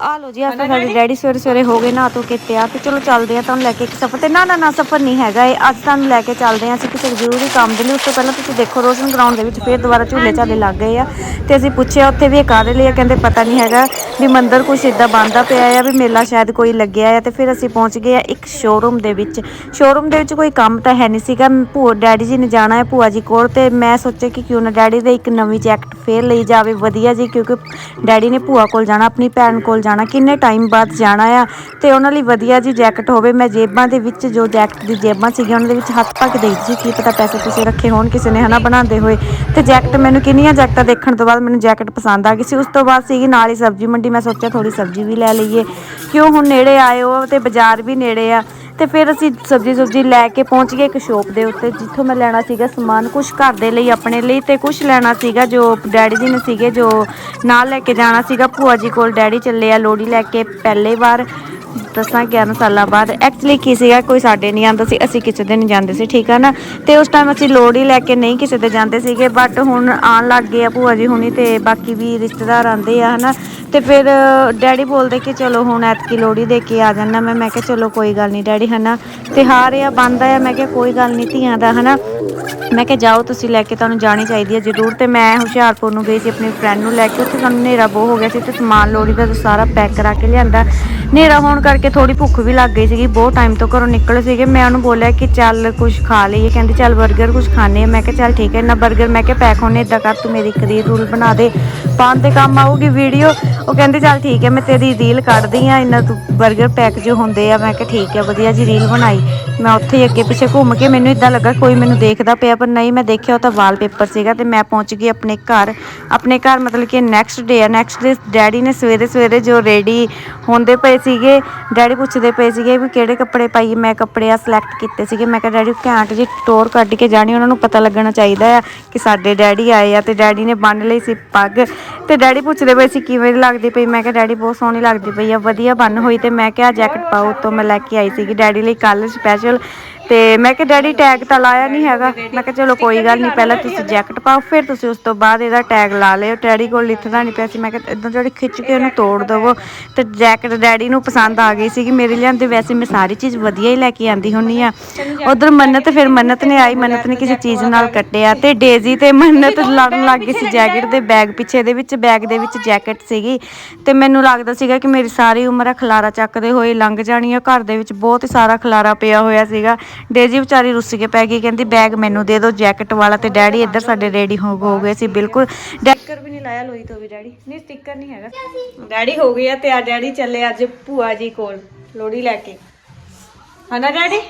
ਆ ਲੋ ਜੀ ਆਪਾਂ ਸਾਡੇ ਡੈਡੀ? ਸਵੇਰੇ ਸਵੇਰੇ ਹੋ ਗਏ ਨਾ ਧੋ ਕੇ ਤਿਆਰ ਤੇ ਚਲੋ ਚੱਲਦੇ ਆ ਤੁਹਾਨੂੰ ਲੈ ਕੇ ਇੱਕ ਸਫ਼ਰ ਤੇ। ਨਾ ਨਾ ਨਾ ਸਫ਼ਰ ਨਹੀਂ ਹੈਗਾ ਇਹ। ਅੱਜ ਤੁਹਾਨੂੰ ਲੈ ਕੇ ਚੱਲਦੇ ਆ ਅਸੀਂ ਕਿਸੇ ਜ਼ਰੂਰੀ ਕੰਮ ਦੇ ਲਈ। ਉਸ ਤੋਂ ਪਹਿਲਾਂ ਤੁਸੀਂ ਦੇਖੋ ਰੋਸ਼ਨ ਗਰਾਊਂਡ ਦੇ ਵਿੱਚ ਫੇਰ ਦੁਬਾਰਾ ਝੂਲੇ ਝਾਲੇ ਲੱਗ ਗਏ ਆ। ਤੇ ਅਸੀਂ ਪੁੱਛਿਆ ਉੱਥੇ ਵੀ ਇਹ ਕਾਹਦੇ ਲਈ ਆ? ਕਹਿੰਦੇ ਪਤਾ ਨਹੀਂ ਹੈਗਾ ਵੀ ਮੰਦਿਰ ਕੁਛ ਇਦਾਂ ਬੰਦਾ ਪਿਆ ਆ ਵੀ ਮੇਲਾ ਸ਼ਾਇਦ ਕੋਈ ਲੱਗਿਆ ਆ। ਤੇ ਫਿਰ ਅਸੀਂ ਪਹੁੰਚ ਗਏ ਆ ਇੱਕ ਸ਼ੋਰੂਮ ਦੇ ਵਿੱਚ। ਸ਼ੋਰੂਮ ਦੇ ਵਿੱਚ ਕੋਈ ਕੰਮ ਤਾਂ ਹੈ ਨਹੀਂ ਸੀਗਾ। ਭੂਆ ਡੈਡੀ ਜੀ ਨੇ ਜਾਣਾ ਹੈ ਭੂਆ ਜੀ ਕੋਲ ਤੇ ਮੈਂ ਸੋਚਿਆ ਕਿ ਕਿਉਂ ਨਾ ਡੈਡੀ ਦੇ ਇੱਕ ਨਵੀਂ ਜੈਕਟ ਫੇਰ ਲਈ ਜਾਵੇ ਵਧੀਆ ਜੀ ਕਿਉਂਕਿ ਡੈਡੀ ਨੇ ਭੂਆ ਕੋਲ ਜਾਣਾ ਆਪਣੀ ਭੈਣ ਕੋਲ ਜਾਣਾ, ਕਿੰਨੇ ਟਾਈਮ ਬਾਅਦ ਜਾਣਾ ਆ, ਤੇ ਉਹਨਾਂ ਲਈ ਵਧੀਆ ਜੀ ਜੈਕਟ ਹੋਵੇ। ਮੈਂ ਜੇਬਾਂ ਦੇ ਵਿੱਚ ਜੋ ਜੈਕਟ ਦੀ ਜੇਬਾਂ ਸੀਗੀਆਂ, ਉਹਨਾਂ ਦੇ ਵਿੱਚ ਹੱਥ ਪਾ ਕੇ ਦੇਈ ਸੀ, ਕੀ ਪਤਾ ਪੈਸੇ ਤੁਸੀਂ ਰੱਖੇ ਹੋਣ, ਕਿਸੇ ਨੇ ਹਨਾ ਬਣਾਉਂਦੇ ਹੋਏ। ਤੇ ਜੈਕਟ ਮੈਨੂੰ ਕਿੰਨੀਆਂ ਜੈਕਟਾਂ ਦੇਖਣ ਤੋਂ ਬਾਅਦ ਮੈਨੂੰ ਜੈਕਟ ਪਸੰਦ ਆ ਗਈ ਸੀ। ਉਸ ਤੋਂ ਬਾਅਦ ਸੀਗੀ ਨਾਲ ਹੀ ਸਬਜ਼ੀ ਮੰਡੀ, ਮੈਂ ਸੋਚਿਆ ਥੋੜੀ ਸਬਜ਼ੀ ਵੀ ਲੈ ਲਈਏ। ਕਿਉਂ ਹੁਣ ਨੇੜੇ ਆਏ ਹੋ ਤੇ ਬਾਜ਼ਾਰ ਵੀ ਨੇੜੇ ਆ। ਤੇ ਫਿਰ ਅਸੀਂ ਸਬਜ਼ੀ ਸੁਬਜ਼ੀ ਲੈ ਕੇ ਪਹੁੰਚ ਗਏ ਇੱਕ ਸ਼ੋਪ ਦੇ ਉੱਤੇ, ਜਿੱਥੋਂ ਮੈਂ ਲੈਣਾ ਸੀਗਾ ਸਮਾਨ ਕੁਝ ਘਰ ਦੇ ਲਈ ਆਪਣੇ ਲਈ ਤੇ ਕੁਝ ਲੈਣਾ ਸੀਗਾ ਜੋ ਡੈਡੀ ਜੀ ਨੇ ਸੀਗੇ, ਜੋ ਨਾਲ ਲੈ ਕੇ ਜਾਣਾ ਸੀਗਾ। ਭੂਆ ਜੀ ਕੋਲ ਡੈਡੀ ਚੱਲੇ ਆ ਲੋੜੀ ਲੈ ਕੇ ਪਹਿਲੇ ਵਾਰ। ਦੱਸਾਂ 11 ਸਾਲਾਂ ਬਾਅਦ ਐਕਚੁਅਲੀ ਕੀ ਸੀਗਾ, ਕੋਈ ਸਾਡੇ ਨਹੀਂ ਆਂਦਾ ਸੀ, ਅਸੀਂ ਕਿਸੇ ਦੇ ਨਹੀਂ ਜਾਂਦੇ ਸੀ, ਠੀਕ ਆ ਨਾ? ਤੇ ਉਸ ਟਾਈਮ ਅਸੀਂ ਲੋੜੀ ਲੈ ਕੇ ਨਹੀਂ ਕਿਸੇ ਦੇ ਜਾਂਦੇ ਸੀਗੇ ਬਟ ਹੁਣ ਆਉਣ ਲੱਗ ਗਏ ਆ ਭੂਆ ਜੀ ਹੁਣੀ ਤੇ ਬਾਕੀ ਵੀ ਰਿਸ਼ਤੇਦਾਰ ਆਂਦੇ ਆ, ਹਨਾ? ਤੇ ਫਿਰ ਡੈਡੀ ਬੋਲਦੇ ਕਿ ਚਲੋ ਹੁਣ ਐਤਕੀ ਲੋੜੀ ਦੇ ਕੇ ਆ ਜਾਣਾ ਮੈਂ ਮੈਂ ਕਿਹਾ ਚਲੋ ਕੋਈ ਗੱਲ ਨਹੀਂ ਡੈਡੀ, ਹਨਾ? ਤਿਉਹਾਰ ਆ, ਬੰਦ ਆ, ਮੈਂ ਕਿਹਾ ਕੋਈ ਗੱਲ ਨਹੀਂ ਧੀਆਂ ਦਾ, ਹਨਾ? ਮੈਂ ਕਿਹਾ ਜਾਓ ਤੁਸੀਂ ਲੈ ਕੇ, ਤੁਹਾਨੂੰ ਜਾਣੀ ਚਾਹੀਦੀ ਹੈ ਜ਼ਰੂਰ, ਤੇ ਮੈਂ ਹੁਸ਼ਿਆਰਪੁਰ ਨੂੰ ਗਈ ਸੀ ਆਪਣੀ ਫਰੈਂਡ ਨੂੰ ਲੈ ਕੇ, ਉੱਥੇ ਸਾਨੂੰ ਹਨੇਰਾ ਬਹੁਤ ਹੋ ਗਿਆ ਸੀ ਤੇ ਸਮਾਨ ਲੋੜੀ ਦਾ ਸਾਰਾ ਪੈਕ ਕਰਾ ਕੇ ਲਿਆਂਦਾ। ਹਨੇਰਾ ਹੋਣ ਕਰਕੇ ਕਰਕੇ ਥੋੜੀ ਭੁੱਖ ਵੀ ਲੱਗ ਗਈ ਸੀਗੀ, ਬਹੁਤ ਟਾਈਮ ਤੋਂ ਘਰੋਂ ਨਿਕਲ ਸੀਗੇ। ਮੈਂ ਉਹਨੂੰ ਬੋਲਿਆ ਕਿ ਚੱਲ ਕੁਝ ਖਾ ਲਈਏ, ਕਹਿੰਦੀ ਚੱਲ 버ਗਰ ਕੁਝ ਖਾਣੇ ਆ। ਮੈਂ ਕਿਹਾ ਚੱਲ ਠੀਕ ਹੈ ਨਾ 버ਗਰ ਮੈਂ ਕਿਹਾ ਪੈਕ ਹੋਣੇ ਇਦਾਂ ਕਰ, ਤੂੰ ਮੇਰੀ ਇੱਕ ਰੀਲ ਰੂਲ ਬਣਾ ਦੇ। ਪਾਉਣ ਦੇ ਕੰਮ ਆਊਗੀ ਵੀਡੀਓ ਉਹ ਕਹਿੰਦੀ ਚੱਲ ਠੀਕ ਹੈ, ਮੈਂ ਤੇਰੀ ਰੀਲ ਕੱਢਦੀ ਆ ਇੰਨਾ ਤੂੰ 버ਗਰ ਪੈਕ ਜੋ ਹੁੰਦੇ ਆ, ਮੈਂ ਕਿਹਾ ਠੀਕ ਹੈ, ਵਧੀਆ ਜੀ ਰੀਲ ਬਣਾਈ। ਮੈਂ ਉੱਥੇ ਹੀ ਅੱਗੇ ਪਿੱਛੇ ਘੁੰਮ ਕੇ ਮੈਨੂੰ ਇਦਾਂ ਲੱਗਾ ਕੋਈ ਮੈਨੂੰ ਦੇਖਦਾ ਪਿਆ, ਪਰ ਨਹੀਂ ਮੈਂ ਦੇਖਿਆ ਉਹ ਤਾਂ ਵਾਲਪੇਪਰ ਸੀਗਾ ਤੇ ਮੈਂ ਪਹੁੰਚ ਗਈ ਆਪਣੇ ਘਰ। ਆਪਣੇ ਘਰ ਮਤਲਬ ਕਿ ਨੈਕਸਟ ਡੇ ਆ ਨੈਕਸਟ ਡੇ ਡੈਡੀ ਨੇ ਸਵੇਰੇ ਸਵੇਰੇ ਜੋ ਰੈਡੀ ਹੁੰਦੇ ਪਏ ਸੀਗੇ ਡੈਡੀ ਪੁੱਛਦੇ ਪਏ ਸੀਗੇ ਵੀ ਕਿਹੜੇ ਕੱਪੜੇ ਪਾਈਏ, ਮੈਂ ਕੱਪੜੇ ਆ ਸਿਲੈਕਟ ਕੀਤੇ ਸੀਗੇ। ਮੈਂ ਕਿਹਾ ਡੈਡੀ ਘੈਂਟ ਜੀ ਟੋਰ ਕੱਢ ਕੇ ਜਾਣੀ, ਉਹਨਾਂ ਨੂੰ ਪਤਾ ਲੱਗਣਾ ਚਾਹੀਦਾ ਆ ਕਿ ਸਾਡੇ ਡੈਡੀ ਆਏ ਆ ਤੇ ਡੈਡੀ ਨੇ ਬੰਨ ਲਈ ਸੀ ਪੱਗ। ਤੇ ਡੈਡੀ ਪੁੱਛਦੇ ਪਏ ਸੀ, ਕਿਵੇਂ ਲੱਗਦੀ ਪਈ? ਮੈਂ ਕਿਹਾ ਡੈਡੀ ਬਹੁਤ ਸੋਹਣੀ ਲੱਗਦੀ ਪਈ ਆ, ਵਧੀਆ ਬੰਨ ਹੋਈ ਤੇ ਮੈਂ ਕਿਹਾ ਜੈਕਟ ਪਾਓ ਤੋਂ ਮੈਂ ਲੈ ਕੇ ਆਈ ਸੀਗੀ। ਡੈਡੀ ਲਈ ਕੱਲ ਸਪੈਸ਼ਲ കുട്ടികൾ ਤੇ ਮੈਂ ਕਿਹਾ ਡੈਡੀ ਟੈਗ ਤਾਂ ਲਾਇਆ ਨਹੀਂ ਹੈਗਾ। ਮੈਂ ਕਿਹਾ ਚਲੋ ਕੋਈ ਗੱਲ ਨਹੀਂ ਪਹਿਲਾਂ ਤੁਸੀਂ ਜੈਕਟ ਪਾਓ ਫਿਰ ਤੁਸੀਂ ਉਸ ਤੋਂ ਬਾਅਦ ਇਹਦਾ ਟੈਗ ਲਾ ਲਿਓ। ਡੈਡੀ ਕੋਲ ਲਿਖਦਾ ਨਹੀਂ ਪਿਆ ਸੀ। ਮੈਂ ਕਿਹਾ ਇਦਾਂ ਜਿਹੜੀ ਖਿੱਚ ਕੇ ਉਹਨੂੰ ਤੋੜ ਦਵੋ। ਤੇ ਜੈਕਟ ਡੈਡੀ ਨੂੰ ਪਸੰਦ ਆ ਗਈ ਸੀਗੀ। ਮੇਰੇ ਲਿਆਂਦੇ ਵੈਸੇ ਮੈਂ ਸਾਰੀ ਚੀਜ਼ ਵਧੀਆ ਹੀ ਲੈ ਕੇ ਆਂਦੀ ਹੁੰਨੀ ਆ। ਉਧਰ ਮੰਨਤ ਫਿਰ ਮੰਨਤ ਨੇ ਆਈ। ਮੰਨਤ ਨੇ ਕਿਸੇ ਚੀਜ਼ ਨਾਲ ਕੱਟਿਆ ਤੇ ਡੇਜ਼ੀ ਤੇ ਮੰਨਤ ਲੜਨ ਲੱਗ ਗਈ ਸੀ। ਜੈਕਟ ਦੇ ਬੈਗ ਪਿੱਛੇ ਦੇ ਵਿੱਚ ਬੈਗ ਦੇ ਵਿੱਚ ਜੈਕਟ ਸੀਗੀ। ਤੇ ਮੈਨੂੰ ਲੱਗਦਾ ਸੀਗਾ ਕਿ ਮੇਰੀ ਸਾਰੀ ਉਮਰ ਖਲਾਰਾ ਚੱਕਦੇ ਹੋਏ ਲੰਘ ਜਾਣੀ ਆ। ਘਰ ਦੇ ਵਿੱਚ ਬਹੁਤ ਹੀ ਸਾਰਾ ਖਲਾਰਾ ਪਿਆ ਹੋਇਆ ਸੀਗਾ। ਡੇਜ਼ੀ ਵਿਚਾਰੀ ਰੁੱਸ ਕੇ ਪੈ ਗਈ, ਕਹਿੰਦੀ ਬੈਗ ਮੈਨੂੰ ਦੇ ਦਿਓ ਜੈਕਟ ਵਾਲਾ ਤੇ ਡੈਡੀ ਇੱਧਰ ਸਾਡੇ ਰੈਡੀ ਹੋ ਹੋ ਗਏ ਸੀ, ਬਿਲਕੁਲ। ਸਟicker ਵੀ ਨਹੀਂ ਲਾਇਆ ਲੋਈ ਤੋਂ ਵੀ, ਡੈਡੀ। ਨਹੀਂ ਸਟicker ਨਹੀਂ ਹੈਗਾ। ਡੈਡੀ ਹੋ ਗਏ ਆ ਤੇ ਆ ਡੈਡੀ ਚੱਲੇ ਅੱਜ ਭੂਆ ਜੀ ਕੋਲ ਲੋੜੀ ਲੈ ਕੇ। ਹਨਾ, ਡੈਡੀ?